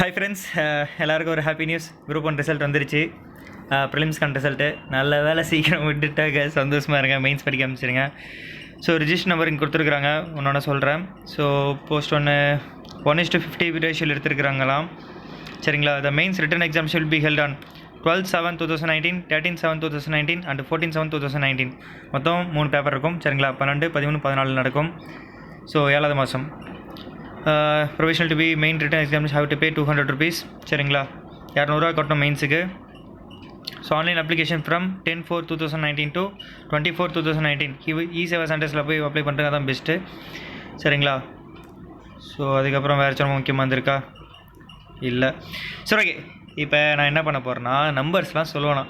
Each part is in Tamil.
ஹாய் ஃப்ரெண்ட்ஸ் uh, எல்லாருக்கும் ஒரு happy news group one result வந்துருச்சு. Uh, ப்ரிலிம்ஸ்கான ரிசல்ட்டு நல்ல வேலை சீக்கிரம் விட்டுட்டாங்க சந்தோஷமாக இருங்க மெயின்ஸ் படிக்க அமைச்சிருங்க ஸோ ரிஜிஸ்டர் நம்பர் இங்கே கொடுத்துருக்குறாங்க. உன்னோட சொல்கிறேன் ஸோ போஸ்ட் ஒன்று ஒன் இஸ் டு ஃபிஃப்டி ரேஷியல் எடுத்துருக்குறாங்களாம். சரிங்களா? The mains written exam shall be held on twelve seven two thousand nineteen thirteen seven two thousand nineteen and fourteen seven two thousand nineteen மொத்தம் மூணு பேப்பர் இருக்கும். சரிங்களா? பன்னெண்டு பதிமூணு பதினாலு நடக்கும். ஸோ ஏழாவது மாதம். Provisional DP main written exams have to pay two hundred rupees சரிங்களா? இரநூறுவா கட்டணும் மெயின்ஸுக்கு so online application from ten four two thousand nineteen to twenty four two thousand nineteen e சேவை சென்டர்ஸில் போய் அப்ளை பண்ணுறது தான் பெஸ்ட்டு சரிங்களா? ஸோ அதுக்கப்புறம் வேறு சொன்ன முக்கியமாக இருந்திருக்கா? இல்லை. சரி ஓகே இப்போ நான் என்ன பண்ண போகிறேன்னா நம்பர்ஸ்லாம் சொல்லுவேண்ணா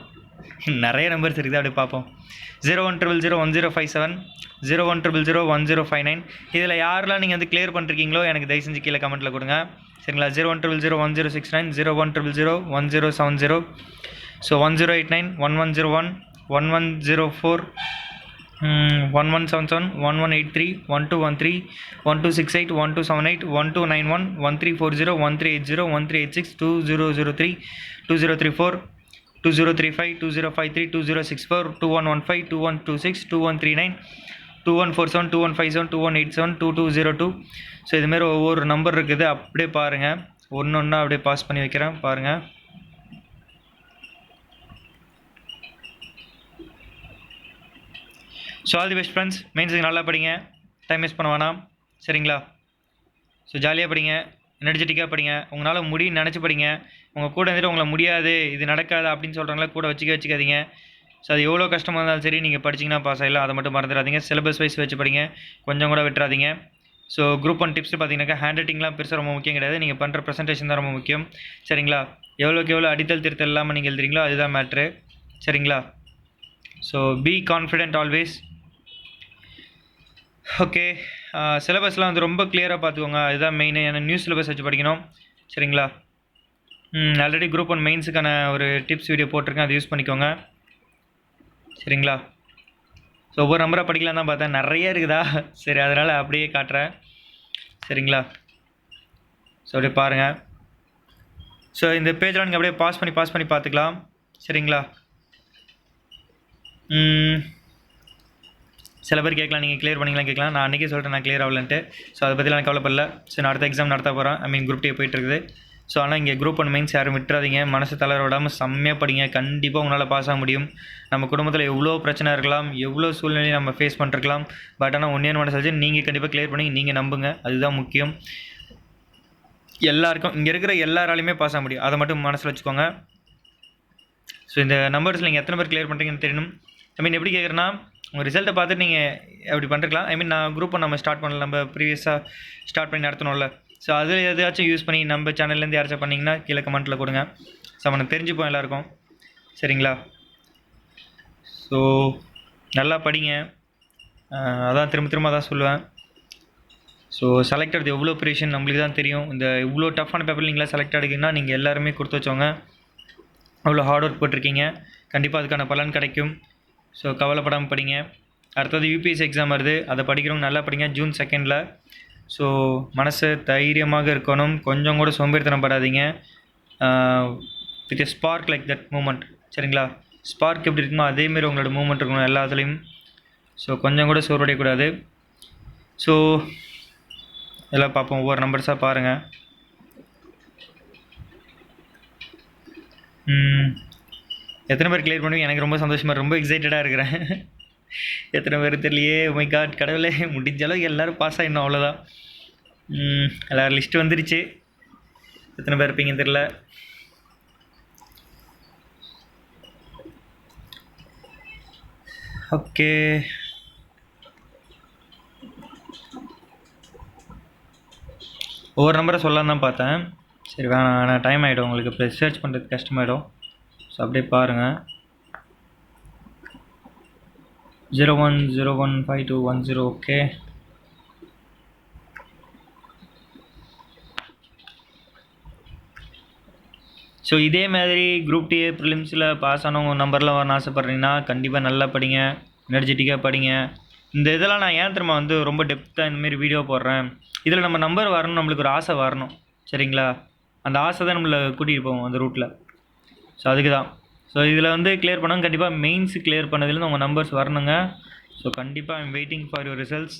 நிறைய நம்பர்ஸ் இருக்குது அப்படியே பார்ப்போம். Zero one triple zero one zero five seven zero one triple zero one zero five nine இதில் யாரெல்லாம் நீங்கள் வந்து கிளியர் பண்ணிருக்கீங்களோ எனக்கு தயவு செஞ்சு கீழே கமெண்ட்டில் கொடுங்க. சரிங்களா? Zero one triple zero one zero six nine zero one triple zero one zero seven zero so one zero eight nine one one zero one one one zero four one one seven seven one one eight three one two one three one two six eight one two seven eight one two nine one one three four zero one three eight zero one three eight six two zero zero three two zero three four two zero three five two zero five three two zero six four two one one five two one two six two one three nine two one four seven two one five seven two one eight seven two two zero two so இதுமாரி ஒவ்வொரு நம்பர் இருக்குது. அப்படியே பாருங்கள் ஒன்று ஒன்றா அப்படியே பாஸ் பண்ணி வைக்கிறேன். பாருங்கள் so all the best friends மெயின்ஸுக்கு நல்லா படிங்க. டைம் வேஸ்ட் பண்ண வேணாம். சரிங்களா? ஸோ ஜாலியாக படிங்க. எனர்ஜெட்டிக்காக படிங்க. உங்களால் முடியும்னு நினச்சி படிங்க. உங்கள் கூட இருந்துட்டு உங்களை முடியாது இது நடக்காது அப்படின்னு சொல்கிறாங்களே கூட வச்சுக்க வச்சுக்காதீங்க. ஸோ அது எவ்வளோ கஷ்டமாக இருந்தாலும் சரி நீங்கள் படிச்சிங்கன்னா பாஸ் ஆகலாம் அதை மட்டும் மறந்துடாதீங்க. சிலபஸ் வைஸ் வச்சு படிங்க. கொஞ்சம் கூட விட்டுறாதீங்க. ஸோ குரூப் ஒன் டிப்ஸ் பார்த்தீங்கன்னாக்கா ஹேண்ட் ரைட்டிங்லாம் பெருசாக ரொம்ப முக்கியம் கிடையாது. நீங்கள் பண்ணுற ப்ரெசன்டேஷன் தான் ரொம்ப முக்கியம். சரிங்களா? எவ்வளோக்கு எவ்வளோ அடித்தல் திருத்தல் இல்லாமல் நீங்கள் எழுதுறீங்களோ அதுதான் மேட்ரு சரிங்களா? So be confident always okay சிலபஸ்லாம் uh, வந்து ரொம்ப கிளியராக பார்த்துக்கோங்க. அதுதான் மெயின் ஏன்னா நியூ சிலபஸ் வச்சு படிக்கணும். சரிங்களா? ஆல்ரெடி குரூப் ஒன் மெயின்ஸுக்கான ஒரு டிப்ஸ் வீடியோ போட்டிருக்கேன். அதை யூஸ் பண்ணிக்கோங்க. சரிங்களா? ஸோ ஒவ்வொரு நம்பராக படிக்கலாம் தான் பார்த்தேன். நிறைய இருக்குதா? சரி அதனால் அப்படியே காட்டுறேன். சரிங்களா? ஸோ அப்படியே பாருங்கள் ஸோ இந்த பேஜெலாம் நீங்கள் அப்படியே பாஸ் பண்ணி பாஸ் பண்ணி பார்த்துக்கலாம். சரிங்களா? சில பேர் கேட்கலாம் நீங்கள் கிளியர் பண்ணிக்கலாம் கேட்கலாம். நான் அன்றைக்கே சொல்லிட்டேன் நான் கிளியர் ஆகலன்ட்டு. ஸோ அதை பற்றிலாம் கவலைப்படல. ஸோ நான் அடுத்த எக்ஸாம் நடத்த போகிறேன் ஐ மீன் குரூப் டே போயிட்டுருக்குது. ஸோ ஆனால் இங்கே குரூப் ஒன் மெயின்ஸ் யாரும் விட்டுறாதீங்க. மனசு தளர விடாமல் செம்மையாக படிங்க. கண்டிப்பாக உங்களால் பாஸ் ஆக முடியும். நம்ம குடும்பத்தில் எவ்வளோ பிரச்சனை இருக்கலாம் எவ்வளோ சூழ்நிலையை நம்ம ஃபேஸ் பண்ணிருக்கலாம். பட் ஆனால் ஒன்றே மனசு வச்சு நீங்கள் கண்டிப்பாக கிளியர் பண்ணி நீங்கள் நம்புங்க. அதுதான் முக்கியம். எல்லாருக்கும் இங்கே இருக்கிற எல்லாராலையுமே பாஸ் ஆக முடியும். அதை மட்டும் மனசில் வச்சுக்கோங்க. ஸோ இந்த நம்பர்ஸில் நீங்கள் எத்தனை பேர் கிளியர் பண்ணுறீங்கன்னு தெரியணும். ஐ மீன் எப்படி கேட்குறேன்னா உங்கள் ரிசல்ட்டை பார்த்துட்டு நீங்கள் அப்படி பண்ணிருக்கலாம் ஐ மீன் நான் குரூப்பை நம்ம ஸ்டார்ட் பண்ணல நம்ம ப்ரீவியஸாக ஸ்டார்ட் பண்ணி நடத்தணும்ல. ஸோ அதில் எதாச்சும் யூஸ் பண்ணி நம்ம சேனல்லேருந்து யாராச்சும் பண்ணிங்கன்னா கீழே கமெண்ட்டில் கொடுங்க. ஸோ அவனுக்கு தெரிஞ்சுப்போம் எல்லாருக்கும். சரிங்களா? ஸோ நல்லா படிங்க. அதான் திரும்ப திரும்ப தான் சொல்லுவேன். ஸோ செலக்ட் ஆகிறது எவ்வளோ ப்ரீஷன் நம்மளுக்கு தான் தெரியும். இந்த இவ்வளோ டஃப்பான பேப்பர் நீங்களாம் செலக்ட் ஆகிங்கன்னா நீங்கள் எல்லாருமே கொடுத்து வச்சவங்க அவ்வளோ ஹார்ட் ஒர்க் போட்டிருக்கீங்க. கண்டிப்பாக அதுக்கான பலன் கிடைக்கும். ஸோ கவலைப்படாமல் படிங்க. அடுத்தது யூபிஎஸ்சி எக்ஸாம் வருது. அதை படிக்கிறவங்க நல்லா படிங்க. ஜூன் செகண்டில் ஸோ மனசு தைரியமாக இருக்கணும். கொஞ்சம் கூட சோம்பேறித்தனம் படாதீங்க. With spark like that moment சரிங்களா? ஸ்பார்க் எப்படி இருக்குமோ அதேமாரி உங்களோட மூமெண்ட் இருக்கணும் எல்லாத்துலேயும் ஸோ கொஞ்சம் கூட சோர்வடையக்கூடாது. ஸோ எல்லாம் பார்ப்போம். ஒவ்வொரு நம்பர்ஸாக பாருங்கள் எத்தனை பேர் கிளியர் பண்ணுவீங்க? எனக்கு ரொம்ப சந்தோஷமாக ரொம்ப எக்ஸைட்டடாக இருக்கிறேன். எத்தனை பேர் தெரியலையே? Oh மை காட் கடவுளே முடிஞ்ச அளவுக்கு எல்லோரும் பாஸ் ஆகிடணும் அவ்வளோதான் எல்லோரும் லிஸ்ட்டு வந்துருச்சு. எத்தனை பேர் இருப்பீங்கன்னு தெரில ஓகே ஒவ்வொரு நம்பரை சொல்லலாம் தான் பார்த்தேன். சரி வேணாம். வேணாம் டைம் ஆகிடும் உங்களுக்கு. இப்போ சர்ச் பண்ணுறது கஷ்டமாயிடும். ஸோ அப்படியே பாருங்கள் zero one zero one five two one zero okay so இதே மாதிரி குரூப் டி ப்ரிலிம்ஸில் பாஸ் ஆனவங்க நம்பர்லாம் வரணும் ஆசைப்பட்றீங்கன்னா கண்டிப்பாக நல்லா படிங்க. எனர்ஜெட்டிக்காக படிங்க. இந்த இதெல்லாம் நான் ஏன் திரும்ப வந்து ரொம்ப டெப்த்தாக இந்தமாரி வீடியோ போடுறேன்? இதில் நம்ம நம்பர் வரணும் நம்மளுக்கு ஒரு ஆசை வரணும். சரிங்களா? அந்த ஆசை தான் நம்மளை கூட்டிகிட்டு போவோம் அந்த ரூட்டில் ஸோ அதுக்கு தான் ஸோ இதில் வந்து கிளியர் பண்ணாங்க கண்டிப்பாக மெயின்ஸ் கிளியர் பண்ணதுலேருந்து உங்கள் நம்பர்ஸ் வரணுங்க. ஸோ கண்டிப்பாக I'm waiting for your results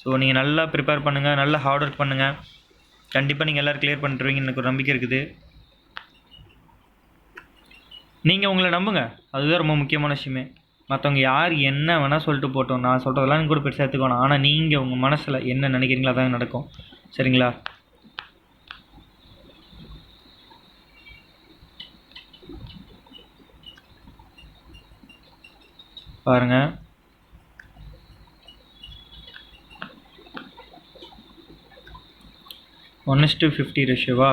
so நீங்கள் நல்லா ப்ரிப்பேர் பண்ணுங்கள் நல்லா ஹார்ட் ஒர்க் பண்ணுங்கள் கண்டிப்பாக நீங்கள் எல்லோரும் கிளியர் பண்ணிட்டுருவீங்கன்னு எனக்கு ஒரு நம்பிக்கை இருக்குது. நீங்கள் உங்களை நம்புங்க. அதுதான் ரொம்ப முக்கியமான விஷயமே. மற்றவங்க யார் என்ன வேணால் சொல்லிட்டு போட்டோம். நான் சொல்கிறதெல்லாம் கூட பெருசாக எடுத்துக்கணும் ஆனால் நீங்கள் உங்கள் மனசில் என்ன நினைக்கிறீங்களோ அதான் நடக்கும். சரிங்களா? பாருங்க. One is to fifty ரேஷியோவா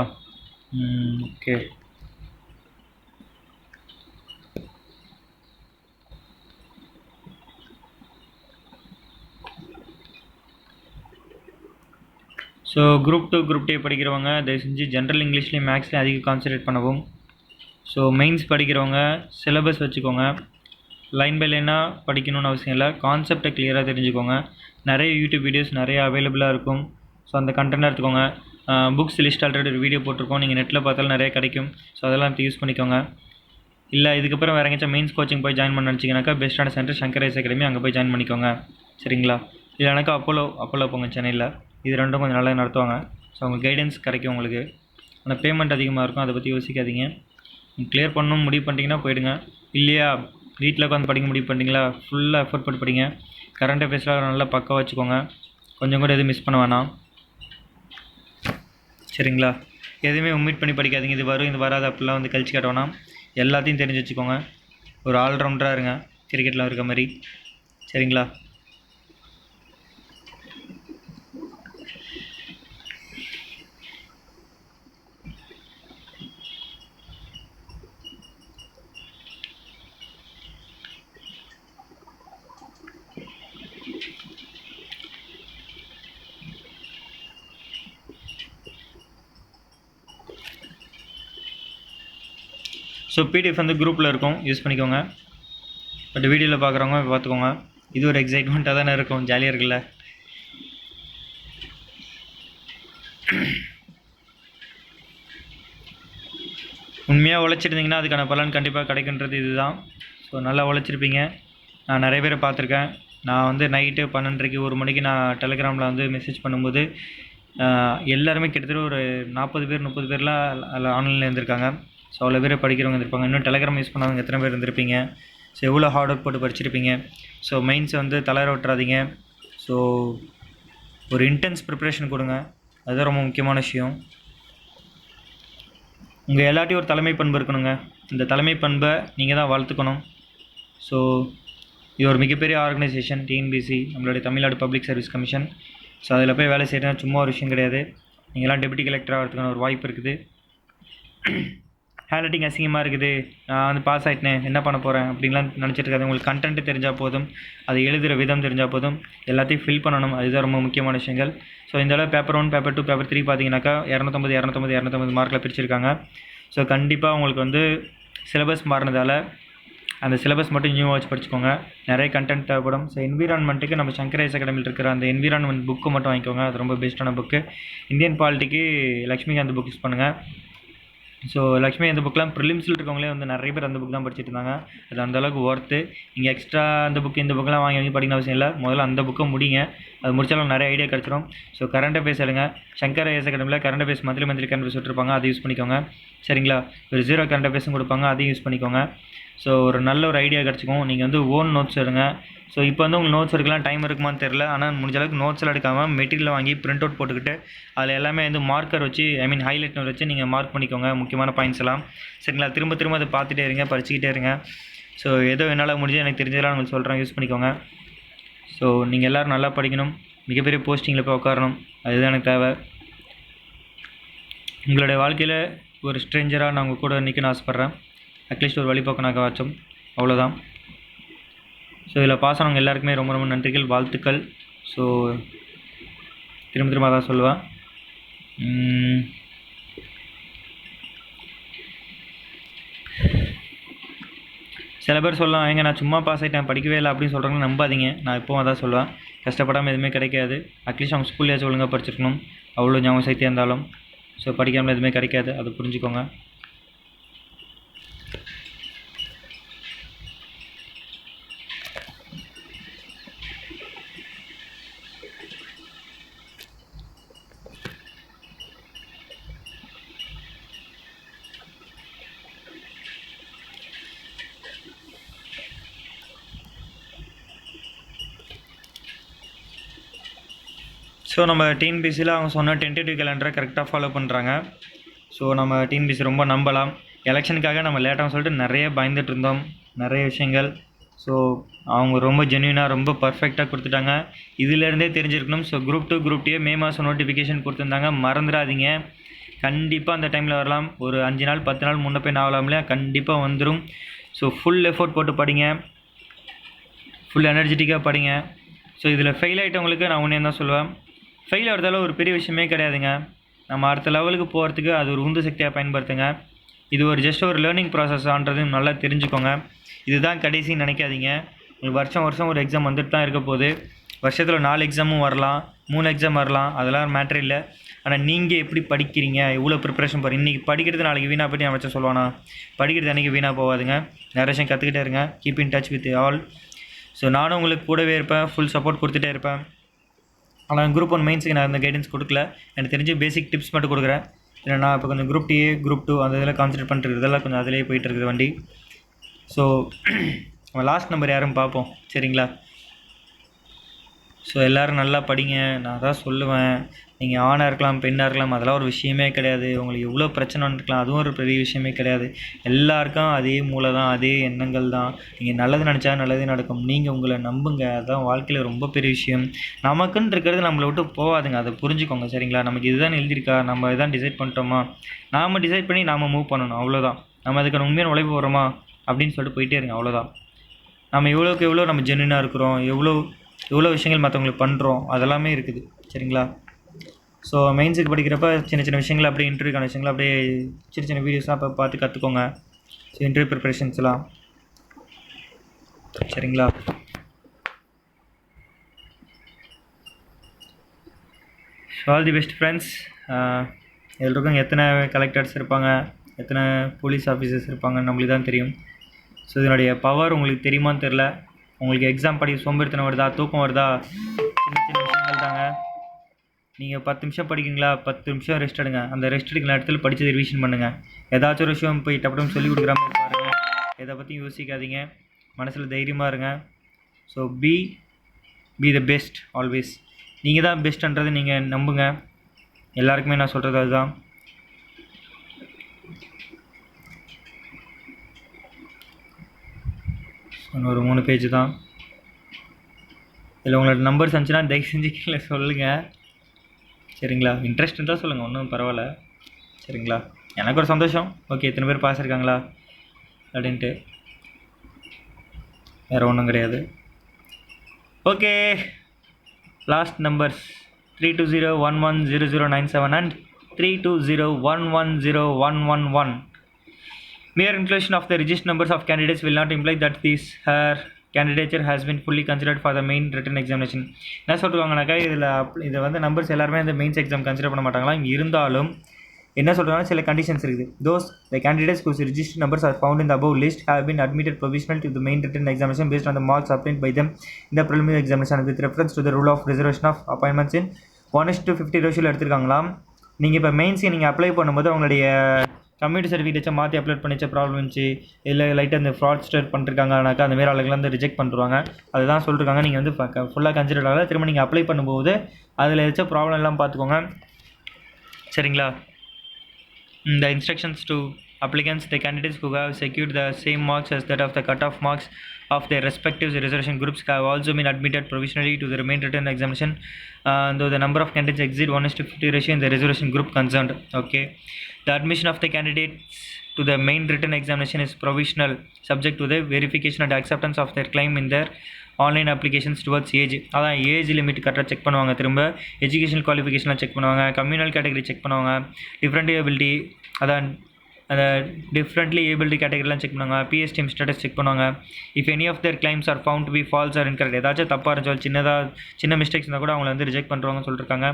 okay so group two group டே படிக்கிறவங்க தயவு செஞ்சு ஜென்ரல் இங்கிலீஷ்லேயும் மேக்ஸ்லேயும் அதிகம் கான்சன்ட்ரேட் பண்ணவும். ஸோ மெயின்ஸ் படிக்கிறவங்க சிலபஸ் வச்சுக்கோங்க. லைன் பை லைனாக படிக்கணும்னு அவசியம் இல்லை. கான்செப்டை கிளியராக தெரிஞ்சுக்கோங்க. நிறைய யூடியூப் வீடியோஸ் நிறைய அவைலபிளாக இருக்கும். ஸோ அந்த கண்டென்ட்டாக எடுத்துக்கோங்க. புக்ஸ் லிஸ்ட் ஆல்ரெடி ஒரு வீடியோ போட்டிருக்கோம். நீங்கள் நெட்டில் பார்த்தாலும் நிறைய கிடைக்கும். ஸோ அதெல்லாம் யூஸ் பண்ணிக்கோங்க. இல்லை இதுக்கப்புறம் வேறு எங்கேயாச்சும் மெயின்ஸ் கோச்சிங் போய் ஜாயின் பண்ண நினச்சிங்கனாக்கா பெஸ்ட்டான சென்டர் சங்கர் ஐஸ் அகாடமி அங்கே போய் ஜாயின் பண்ணிக்கோங்க. சரிங்களா? இல்லைனாக்கா அப்போலோ அப்போலோ போங்க சென்னையில். இது ரெண்டும் கொஞ்சம் நல்லா நடத்துவாங்க. ஸோ உங்களுக்கு கைடன்ஸ் கிடைக்கும் உங்களுக்கு. ஆனால் பேமெண்ட் அதிகமாக இருக்கும். அதை பற்றி யோசிக்காதீங்க. கிளியர் பண்ணணும் முடிவு பண்ணிட்டீங்கன்னா போயிடுங்க. இல்லையா? வீட்டில் உட்காந்து படிக்க முடிவு பண்ணிட்டீங்களா? ஃபுல்லாக எஃபர்ட் போட்டு படிங்க. கரண்ட் அஃபேர்ஸ்லாம் நல்லா பக்கம் வச்சுக்கோங்க. கொஞ்சம் கூட எதுவும் மிஸ் பண்ண வேணாம். சரிங்களா? எதுவுமே உம்மிட் பண்ணி படிக்காதீங்க. இது வரும் இது வராது அப்படிலாம் வந்து கழிச்சு காட்ட வேணாம். எல்லாத்தையும் தெரிஞ்சு வச்சுக்கோங்க. ஒரு ஆல்ரவுண்டராக இருங்க. கிரிக்கெட்டில் இருக்க மாதிரி. சரிங்களா? ஸோ பிடிஎஃப் வந்து குரூப்பில் இருக்கும். யூஸ் பண்ணிக்கோங்க. பட் வீடியோவில் பார்க்குறவங்க பார்த்துக்கோங்க இது ஒரு எக்ஸைட்மெண்ட்டாக தானே இருக்கும். ஜாலியாக இருக்குல்ல. உண்மையாக உழைச்சிருந்தீங்கன்னா அதுக்கான பலன் கண்டிப்பாக கிடைக்குன்றது இதுதான். ஸோ நல்லா உழைச்சிருப்பீங்க. நான் நிறைய பேரை பார்த்துருக்கேன். நான் வந்து நைட்டு பன்னெண்டரைக்கு ஒரு மணிக்கு நான் டெலிகிராமில் வந்து மெசேஜ் பண்ணும்போது எல்லாருமே கிட்டத்தட்ட ஒரு நாற்பது பேர் முப்பது பேர்லாம் அதில் ஆன்லைனில் இருந்திருக்காங்க. ஸோ அவ்வளோ பேர் படிக்கிறவங்க இருப்பாங்க இன்னும் டெலகிராம் யூஸ் பண்ணாதவங்க எத்தனை பேர் இருந்திருப்பீங்க? ஸோ எவ்வளோ ஹார்ட் ஒர்க் போட்டு படிச்சிருப்பீங்க? ஸோ மெயின்ஸை வந்து தளர விட்டுறாதீங்க. ஸோ ஒரு இன்டென்ஸ் ப்ரிப்ரேஷன் கொடுங்க. அதுதான் ரொம்ப முக்கியமான விஷயம். உங்கள் எல்லாட்டையும் ஒரு தலைமை பண்பு இருக்கணுங்க. இந்த தலைமை பண்பை நீங்கள் தான் வளர்த்துக்கணும் ஸோ இது ஒரு மிகப்பெரிய ஆர்கனைசேஷன் டிஎன்பிசி நம்மளுடைய Tamil Nadu public service commission so அதில் போய் வேலை செய்கிறது சும்மா ஒரு விஷயம் கிடையாது. நீங்களாம் டெபுட்டி கலெக்டராக ஆகிறதுக்கான ஒரு வாய்ப்பு இருக்குது. ஹேண்ட் ரைட்டிங் அசிங்கமாக இருக்குது. நான் வந்து பாஸ் ஆகிட்டேன் என்ன பண்ண போகிறேன் அப்படின்லாம் நினச்சிட்டு இருக்காது. உங்களுக்கு கண்டென்ட் தெரிஞ்சால் போதும். அது எழுதுகிற விதம் தெரிஞ்சால் போதும். எல்லாத்தையும் ஃபில் பண்ணணும். அதுதான் ரொம்ப முக்கியமான விஷயங்கள். ஸோ இந்த அளவு paper one paper two paper three பார்த்தீங்கன்னாக்கா இரநூத்தம்பது இரநூத்தம்பது இரநூத்தம்பது மார்க்கில் பிரிச்சிருக்காங்க. ஸோ கண்டிப்பாக உங்களுக்கு வந்து சிலபஸ் மாறினதால அந்த சிலபஸ் மட்டும் நியூ வச்சு படிச்சுக்கோங்க. நிறைய கண்டென்ட் தேவைப்படும். ஸோ என்விரான்மெண்ட்டுக்கு நம்ம சங்கரேஸ் அகாடமியில் இருக்கிற அந்த என்விரான்மெண்ட் புக்கு மட்டும் வாங்கிக்கோங்க. அது ரொம்ப பெஸ்ட்டான book Indian polity Laxmikanth book use பண்ணுங்கள் ஸோ லக்ஷ்மி அந்த புக்லாம் ப்ரிலிம்ஸில் இருக்கவங்களே வந்து நிறைய பேர் அந்த புக் தான் படிச்சுட்டு இருந்தாங்க. அது அந்த அளவுக்கு ஒர்த்து நீங்கள் எக்ஸ்ட்ரா அந்த புக் இந்த புக்கெலாம் வாங்கி வாங்கி படிக்கணும் அவசியம் இல்லை. முதல்ல அந்த புக்கை முடிங்க. அது முடிச்சாலும் நிறைய ஐடியா கிடச்சிரும். ஸோ கரண்ட் அஃபேர்ஸ் எடுங்க. சங்கர் ஐஎஸ் அகாடமியில் current affairs monthly monthly current affairs விட்டுருப்பாங்க. அதை யூஸ் பண்ணிக்கோங்க. சரிங்களா? ஒரு ஜீரோ கரண்ட் அஃபேர்ஸும் கொடுப்பாங்க. அதையும் யூஸ் பண்ணிக்கோங்க. ஸோ ஒரு நல்ல ஒரு ஐடியா கிடச்சிக்கும். நீங்கள் வந்து ஓன் நோட்ஸ் எடுங்க. ஸோ இப்போ வந்து உங்களுக்கு நோட்ஸ் எடுக்கலாம். டைம் இருக்குமான்னு தெரில ஆனால் முடிஞ்ச அளவுக்கு நோட்ஸ்லாம் எடுக்காமல் மெட்டீரியல் வாங்கி பிரிண்ட் அவுட் போட்டுக்கிட்டு அதில் எல்லாமே வந்து மார்க்கர் வச்சு ஐ மீன் ஹைலைட் வச்சு நீங்கள் மார்க் பண்ணிக்கோங்க. முக்கியமான பாயிண்ட்ஸ் எல்லாம். சரிங்களா? திரும்ப திரும்ப அதை பார்த்துட்டே இருங்க. படிச்சுக்கிட்டே இருங்க. ஸோ ஏதோ என்னால் முடிஞ்சு எனக்கு தெரிஞ்சதெல்லாம் உங்களுக்கு சொல்கிறேன் யூஸ் பண்ணிக்கோங்க. ஸோ நீங்கள் எல்லோரும் நல்லா படிக்கணும். மிகப்பெரிய போஸ்டிங்கில் போய் உட்காரணும். அதுதான் எனக்கு தேவை. உங்களுடைய வாழ்க்கையில் ஒரு ஸ்ட்ரேஞ்சராக நான் உங்கள் கூட நிற்கணும்னு ஆசைப்பட்றேன். அட்லீஸ்ட் ஒரு வழிபோக்கனாகவாச்சும் அவ்வளோதான் ஸோ இதில் பாஸ் ஆனவங்க எல்லாருக்குமே ரொம்ப ரொம்ப நன்றிகள் வாழ்த்துக்கள். ஸோ திரும்ப திரும்ப அதான் சொல்லுவேன். சில பேர் சொல்லலாம் ஏங்க நான் சும்மா பாஸ் ஆகிட்டேன் படிக்கவே இல்லை அப்படின்னு சொல்கிறாங்கன்னு நம்பாதீங்க. நான் இப்போவும் அதான் சொல்லுவேன். கஷ்டப்படாமல் எதுவுமே கிடைக்காது. அட்லீஸ்ட் அவங்க ஸ்கூல்லேயாச்சும் ஒழுங்காக படிச்சிருக்கணும். அவ்வளோ ஞாபகம் சக்தியாக இருந்தாலும். ஸோ படிக்காமல் எதுவுமே கிடைக்காது. அதை புரிஞ்சுக்கோங்க. ஸோ நம்ம டிஎன்பிசியில் அவங்க சொன்ன டென்டேட்டிவ் கேலண்டரை கரெக்டாக ஃபாலோ பண்ணுறாங்க ஸோ நம்ம டிஎன்பிசி ரொம்ப நம்பலாம். எலெக்ஷனுக்காக நம்ம லேட்டாக சொல்லிட்டு நிறைய பயந்துட்டு இருந்தோம். நிறைய விஷயங்கள். ஸோ அவங்க ரொம்ப ஜென்யூனாக ரொம்ப பர்ஃபெக்டாக கொடுத்துட்டாங்க. இதிலேருந்தே தெரிஞ்சிருக்கணும். So group two group two May மாதம் நோட்டிஃபிகேஷன் கொடுத்துருந்தாங்க. மறந்துடாதீங்க. கண்டிப்பாக அந்த டைமில் வரலாம். ஒரு அஞ்சு நாள் பத்து நாள் முன்ன போய் ஆகலாம் இல்லையா? கண்டிப்பாக வந்துடும் ஸோ ஃபுல் எஃபோர்ட் போட்டு படிங்க. ஃபுல் எனர்ஜெட்டிக்காக படிங்க. ஸோ இதில் ஃபெயில் ஆகிட்டவங்களுக்கு நான் ஒன்றே தான் சொல்லுவேன். ஃபெயில் ஆகிறதால ஒரு பெரிய விஷயமே கிடையாதுங்க. நம்ம அடுத்த லெவலுக்கு போகிறதுக்கு அது ஒரு உந்து சக்தியாக பயன்படுத்துங்க. இது ஒரு ஜஸ்ட் ஒரு லேர்னிங் ப்ராசஸ்ன்றது நல்லா தெரிஞ்சுக்கோங்க. இதுதான் கடைசின்னு நினைக்காதீங்க. உங்களுக்கு வருஷம் வருஷம் ஒரு எக்ஸாம் வந்துட்டு தான் இருக்க போகுது. வருஷத்தில் நாலு எக்ஸாமும் வரலாம் மூணு எக்ஸாம் வரலாம். அதெல்லாம் மேட்ரு இல்லை. ஆனால் நீங்கள் எப்படி படிக்கிறீங்க? எவ்வளோ ப்ரிப்பரேஷன் போகிறீங்க இன்றைக்கி படிக்கிறது நாளைக்கு வீணாக போய் நான் வச்சு சொல்லுவானா படிக்கிறது அன்றைக்கி வீணாக போகாதுங்க. நிறைய விஷயம் கற்றுக்கிட்டே இருங்க. Keep in touch with all so நானும் உங்களுக்கு கூடவே இருப்பேன். ஃபுல் சப்போர்ட் கொடுத்துட்டே இருப்பேன். ஆனால் குரூப் ஒன் மெயின்ஸுக்கு நான் அந்த கைடன்ஸ் கொடுக்கல. எனக்கு தெரிஞ்சு பேசிக் டிப்ஸ் மட்டும் கொடுக்குறேன். ஏன்னா நான் இப்போ கொஞ்சம் குரூப் டிஏ குரூப் டூ அந்த இதில் கான்சன்ட்ரேட் பண்ணிட்டு இதெல்லாம் கொஞ்சம் அதிலே போயிட்டு இருக்குது வண்டி. ஸோ லாஸ்ட் நம்பர் யாரும் பார்ப்போம். சரிங்களா? ஸோ எல்லோரும் நல்லா படிங்க. நான் தான் சொல்லுவேன். நீங்கள் ஆணாக இருக்கலாம் பெண்ணாக இருக்கலாம் அதெல்லாம் ஒரு விஷயமே கிடையாது. உங்களுக்கு எவ்வளோ பிரச்சனை இருக்கலாம் அதுவும் ஒரு பெரிய விஷயமே கிடையாது. எல்லாருக்கும் அதே மூளை தான் அதே எண்ணங்கள் தான். நீங்கள் நல்லது நினச்சா நல்லதே நடக்கும். நீங்கள் உங்களை நம்புங்க. அதுதான் வாழ்க்கையில் ரொம்ப பெரிய விஷயம். நமக்குன்னு இருக்கிறது நம்மளை விட்டு போகாதுங்க. அதை புரிஞ்சுக்கோங்க சரிங்களா? நமக்கு இதுதான் எழுதியிருக்கா நம்ம இதான் டிசைட் பண்ணிட்டோமா? நாம் டிசைட் பண்ணி நாம் மூவ் பண்ணணும். அவ்வளோதான். நம்ம அதுக்கான உண்மையான உழைப்பு போகிறோமா அப்படின்னு சொல்லிட்டு போயிட்டே இருங்க. அவ்வளோதான். நம்ம எவ்வளோக்கு எவ்வளோ நம்ம ஜென்யூனாக இருக்கிறோம்? எவ்வளோ இவ்வளோ விஷயங்கள் மற்றவங்களுக்கு பண்ணுறோம் அதெல்லாமே இருக்குது. சரிங்களா? ஸோ மெயின்ஸுக்கு படிக்கிறப்ப சின்ன சின்ன விஷயங்கள் அப்படியே இன்டர்வியூக்கான விஷயங்கள் அப்படியே சின்ன சின்ன வீடியோஸ்லாம் அப்போ பார்த்து கற்றுக்கோங்க ஸோ இன்டர்வியூ ப்ரிப்பரேஷன்ஸ்லாம் சரிங்களா? ஆல் தி பெஸ்ட் ஃப்ரெண்ட்ஸ் எல்லோருக்கும் எத்தனை கலெக்டர்ஸ் இருப்பாங்க? எத்தனை போலீஸ் ஆஃபீஸர்ஸ் இருப்பாங்கன்னு நம்மளுக்கு தான் தெரியும். ஸோ இதனுடைய பவர் உங்களுக்கு தெரியுமான்னு தெரில உங்களுக்கு எக்ஸாம் படி சோம்பேறித்தனம் வருதா தூக்கம் வருதா? சின்ன சின்ன விஷயங்கள் தாங்க. நீங்கள் பத்து நிமிஷம் படிக்கிறீங்களா? பத்து நிமிஷம் ரெஸ்ட் எடுங்க. அந்த ரெஸ்ட் எடுக்கிற இடத்துல படித்தது ரிவிஷன் பண்ணுங்கள் ஏதாச்சும் ஒரு விஷயம் போய் டப்புன்னு சொல்லி கொடுக்குற மாதிரி பாருங்கள் எதை பற்றியும் யோசிக்காதீங்க. மனசில் தைரியமாக இருங்க. So be be the best always நீங்கள் தான் பெஸ்ட்ன்றது நீங்கள் நம்புங்க. எல்லாருக்குமே நான் சொல்கிறது அதுதான். ஒரு மூணு பேஜ் தான். இதில் உங்களோட நம்பர்ஸ் இருந்துச்சுன்னா தயவு செஞ்சு கீழே சொல்லுங்கள் சரிங்களா? இன்ட்ரெஸ்ட் இருந்தால் சொல்லுங்கள் ஒன்றும் பரவாயில்ல. சரிங்களா? எனக்கு ஒரு சந்தோஷம். ஓகே இத்தனை பேர் பாஸ் இருக்காங்களா? அப்படின்ட்டு. வேறு ஒன்றும் கிடையாது. Okay last numbers three two zero one one zero zero nine seven and three two zero one one zero one one one Mere inclusion of the registered numbers of candidates will not imply that these her candidature has been fully considered for the main written examination என்ன சொல்லுவாங்கனாக்கா இதில் இதை வந்து நம்பர்ஸ் எல்லாருமே அந்த மெயின்ஸ் எக்ஸாம் கன்சிடர் பண்ண மாட்டாங்களா இருந்தாலும் என்ன சொல்கிறாங்கன்னா சில கண்டிஷன்ஸ் இருக்குது those the candidates whose register numbers are found in above list have been admitted provisional to the main written examination based on the marks obtained by them in the preliminary examination with reference to the rule of reservation of appointments in one is to fifty ரேஷியோவில் எடுத்துருக்காங்களாம் நீங்கள் இப்போ மெயின்ஸ்க்கு நீங்கள் அப்ளை பண்ணும்போது அவங்களுடைய கம்யூனிட்டி சர்டிஃபிகேட்டை மாற்றி அப்லோட் பண்ணிச்ச ப்ராப்ளம் இருந்துச்சு இல்லை லைட்டாக இந்த ஃப்ராட் ஸ்டேட் பண்ணிருக்காங்கனாக்கா அந்த மாதிரி ஆளுங்களாம் வந்து ரிஜெக்ட் பண்ணுறாங்க அதுதான் சொல்லிருக்காங்க நீங்கள் வந்து ஃபுல்லாக கன்சிடர் ஆகல திரும்ப நீங்கள் அப்ளை பண்ணும்போது அதில் ஏதாச்சும் ப்ராப்ளம் எல்லாம் பார்த்துக்கோங்க சரிங்களா the instructions to applicants the candidates who have secured the same marks as that of the cutoff marks of their respective reservation groups have also been admitted provisionally to the remaining written examination uh, though the number of candidates exceed 1 is to 50 ratio in the reservation group concerned okay the admission of the candidates to the main written examination is provisional subject to the verification and acceptance of their claim in their online applications towards age அதான் ஏஜ் லிமிட் கரெக்டாக செக் பண்ணுவாங்க திரும்ப எஜுகேஷனல் குவாலிஃபிகேஷன்லாம் செக் பண்ணுவாங்க கம்யூனல் கேட்டகரி செக் பண்ணுவாங்க டிஃப்ரெண்ட் எபிலிட்டி அதான் அந்த டிஃப்ரெண்ட்லி ஏபிலிட்டி கேட்டகரிலாம் செக் பண்ணுவாங்க பிஎஸ்டிஎம் ஸ்டேட்டஸ் செக் பண்ணுவாங்க if any of their claims are found to be false or incorrect ஏதாச்சும் தப்பாக இருந்துச்சு சின்னதாக சின்ன மிஸ்டேக்ஸ் இருந்தால் கூட அவங்கள வந்து ரிஜெக்ட் பண்ணுறாங்கன்னு சொல்லியிருக்காங்க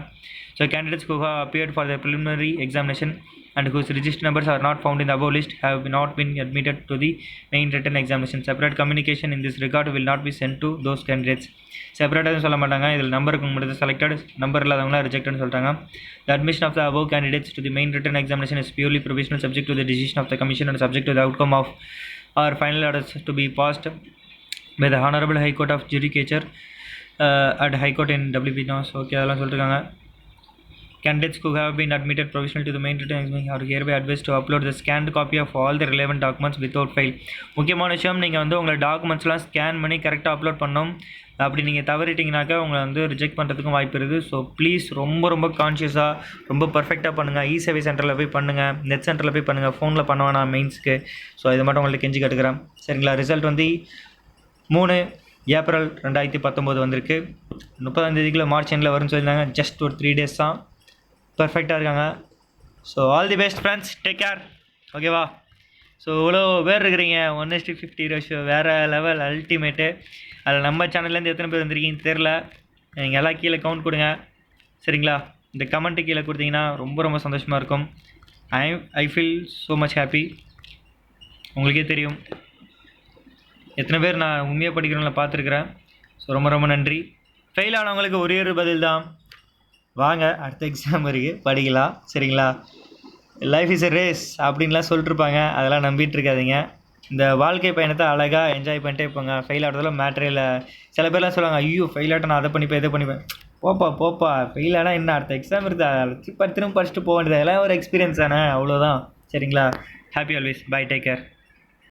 so candidates who have appeared for the preliminary examination and whose register numbers are not found in above list have not been admitted to the main written examination separate communication in this regard will not be sent to those candidates செப்பரேட்டாக எதுவும் சொல்ல மாட்டாங்க இதில் நம்பருக்கு மட்டும் செலக்டட் நம்பர் இல்லாதவங்களாம் ரிஜெக்ட்னு சொல்லிட்டாங்க the admission of the above candidates to the main written examination is purely provisional subject to the decision of the commission and subject to the outcome of our final orders to be passed by the honourable high court of judicature at high court in WP nos okay அதெல்லாம் சொல்லியிருக்காங்க Candidates who have been admitted provisionally to the main written examination are hereby advised to upload the scanned copy of all the relevant documents without fail. முக்கியமான விஷயம் நீங்கள் வந்து உங்களை டாக்குமெண்ட்ஸ்லாம் ஸ்கேன் பண்ணி கரெக்டாக அப்லோட் பண்ணணும். அப்படி நீங்கள் தவறிட்டிங்கனாக்கா உங்களை வந்து ரிஜெக்ட் பண்ணுறதுக்கும் வாய்ப்பு இருக்குது. ஸோ ப்ளீஸ் ரொம்ப ரொம்ப கான்ஷியஸாக ரொம்ப பர்ஃபெக்டாக பண்ணுங்கள் இ சேவை சென்டரில் போய் பண்ணுங்கள் நெட் சென்டரில் போய் பண்ணுங்கள் ஃபோனில் பண்ண வேணாம் மெயின்ஸ்க்கு ஸோ இதை மட்டும் உங்கள்கிட்ட கெஞ்சி கட்டுக்கிறேன். சரிங்களா? ரிசல்ட் வந்து மூணு ஏப்ரல் ரெண்டாயிரத்தி பத்தொம்போது வந்திருக்கு. முப்பதாம் தேதிக்குள்ளே மார்ச் எண்டில் வரும்னு சொல்லியிருந்தாங்க. ஜஸ்ட் ஒரு த்ரீ டேஸ் தான். பர்ஃபெக்டாக இருக்காங்க. So all the best friends take care ஓகேவா ஸோ இவ்வளோ பேர் இருக்கிறீங்க. One is to fifty ratio வேறு லெவல் அல்டிமேட்டு அதில் நம்ம சேனல்லேருந்து எத்தனை பேர் வந்திருக்கீங்கன்னு தெரில நீங்கள் எல்லாம் கீழே கவுண்ட் கொடுங்க. சரிங்களா? இந்த கமெண்ட்டு கீழே கொடுத்தீங்கன்னா ரொம்ப ரொம்ப சந்தோஷமாக இருக்கும். I I feel so much happy உங்களுக்கே தெரியும். எத்தனை பேர் நான் உண்மையாக படிக்கிறவங்கள பார்த்துருக்குறேன். ஸோ ரொம்ப ரொம்ப நன்றி. ஃபெயில் ஆனவங்களுக்கு ஒரே ஒரு பதில் தான். வாங்க அடுத்த எக்ஸாம் இருக்குது படிக்கலாம் சரிங்களா? லைஃப் இஸ் எ ரேஸ் அப்படின்லாம் சொல்லிட்டுருப்பாங்க. அதெல்லாம் நம்பிட்டு இருக்காதீங்க இந்த வாழ்க்கை பயணத்தை அழகாக என்ஜாய் பண்ணிட்டே போங்க. ஃபெயில் ஆகிறதுல மேட்ரே இல்லை. சில பேர்லாம் சொல்லுவாங்க ஐயோ ஃபெயில் ஆகிட்ட நான் அதை பண்ணிப்பேன் இதை பண்ணிப்பேன். போப்பா போப்பா ஃபெயில் ஆனால் என்ன? அடுத்த எக்ஸாம் இருக்குது? திரும்ப திரும்ப படிச்சுட்டு போக வேண்டியது. அதெல்லாம் ஒரு எக்ஸ்பீரியன்ஸ் தானே. அவ்வளோதான் சரிங்களா? Happy always bye take care